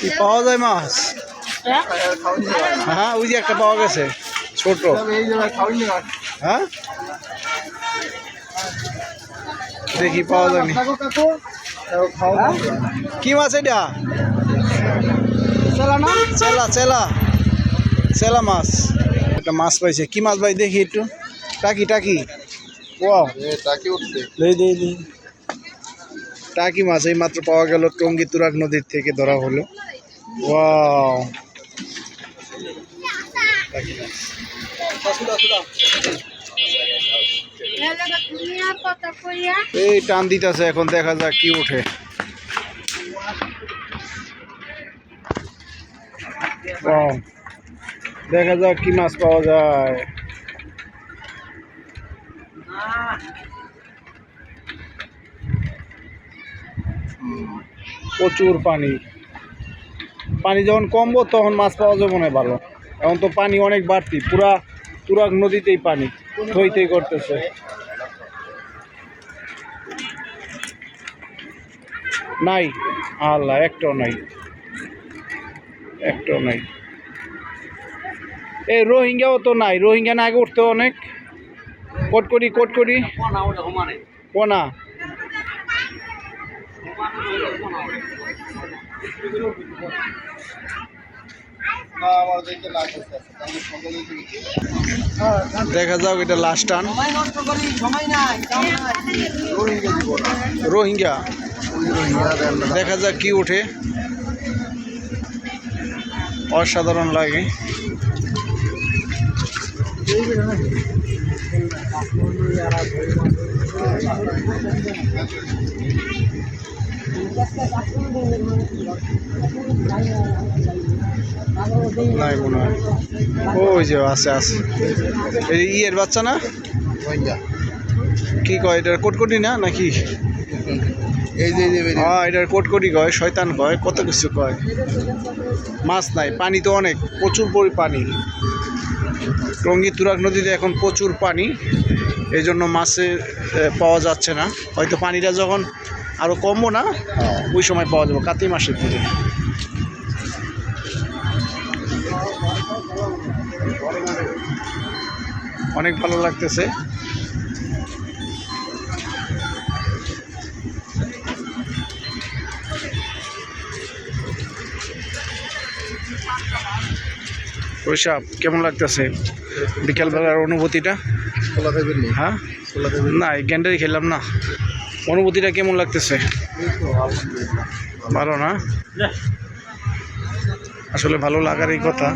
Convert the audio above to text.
কি পাওয়া যায় মাছ? হ্যাঁ ওই যে একটা পাওয়া গেছে ছোট। হ্যাঁ? দেখি পাওয়া যায়নি। কি মাছ এটা? চেলা চেলা। চেলা মাছ। একটা মাছ পাইছে। কি মাছ ভাই দেখি একটু। টাকি টাকি। দেই দেই দেই টাকি মাছ, এই মাত্র পাওয়া গেল টঙ্গী তুরাগ নদীর থেকে ধরা হলো। ওয়াও। এই টান দিতেছে এখন, দেখা যাক কি উঠে. দেখা যাক কি মাছ পাওয়া যায়। প্রচুর পানি। পানি যখন কমবো তখন মাছ পাওয়া যাবে হয় ভালো। এখন তো পানি অনেক বাড়তি পুরা তুরাগ নদীতেই পানি থইতেই করতেছে। নাই আল্লাহ একটাও নাই। একটাও নাই। এই রোহিঙ্গাও তো নাই রোহিঙ্গা না আগে উঠতে অনেক। কোটকরি কোটকরি কোনা দেখা যাক এটা লাস্ট টান। রোহিঙ্গা দেখা যাক কি ওঠে। অসাধারণ লাগে। নাই মনে হয়। ওই যে আছে আছে। এই ইয়ের বাচ্চা না? কি কয় এটা কোটকটি না নাকি? এই যে হ্যাঁ এটার কোটকটি কয় শয়তান কয় কত কিছু কয়। মাছ নাই পানি তো অনেক প্রচুর পরি পানি। টঙ্গী তুরাগ নদীতে এখন প্রচুর পানি এই জন্য মাছে পাওয়া যাচ্ছে না। হয়তো পানিটা যখন আরও কমবো না ওই সময় পাওয়া যাবে কাতি মাসের দিকে। অনেক ভালো লাগতেছে। ওইসব কেমন লাগতেছে? বিকালবেলার অনুভূতিটা? হ্যাঁ? না? গ্যান্ডারি খেললাম না। অনুভূতিটা কেমন লাগতেছে? ভালো না? আসলে ভালো লাগারই কথা।